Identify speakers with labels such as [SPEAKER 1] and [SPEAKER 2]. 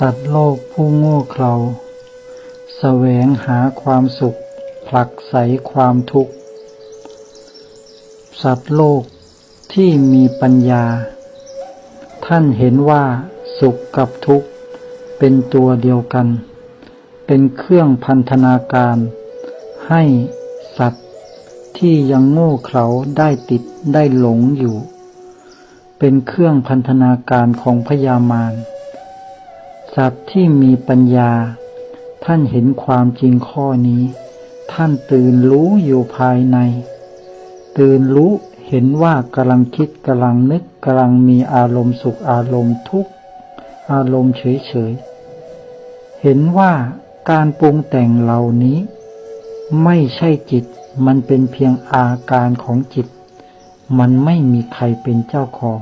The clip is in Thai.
[SPEAKER 1] สัตว์โลกผู้โง่เขลาแสวงหาความสุข ผลักไสความทุกข์ สัตว์โลกที่มีปัญญา ท่านเห็นว่าสุขกับทุกข์ เป็นตัวเดียวกัน เป็นเครื่องพันธนาการ ให้สัตว์ที่ยังโง่เขลาได้ติดได้หลงอยู่ เป็นเครื่องพันธนาการของพยามาร สัตว์ที่มีปัญญา ท่านเห็นความจริงข้อนี้ ท่านตื่นรู้อยู่ภายใน ตื่นรู้เห็นว่ากำลังคิดกำลังนึกกำลังมีอารมณ์สุขอารมณ์ทุกข์อารมณ์เฉยๆ เห็นว่าการปรุงแต่งเหล่านี้ ไม่ใช่จิตมันเป็นเพียงอาการของจิต มันไม่มีใครเป็นเจ้าของ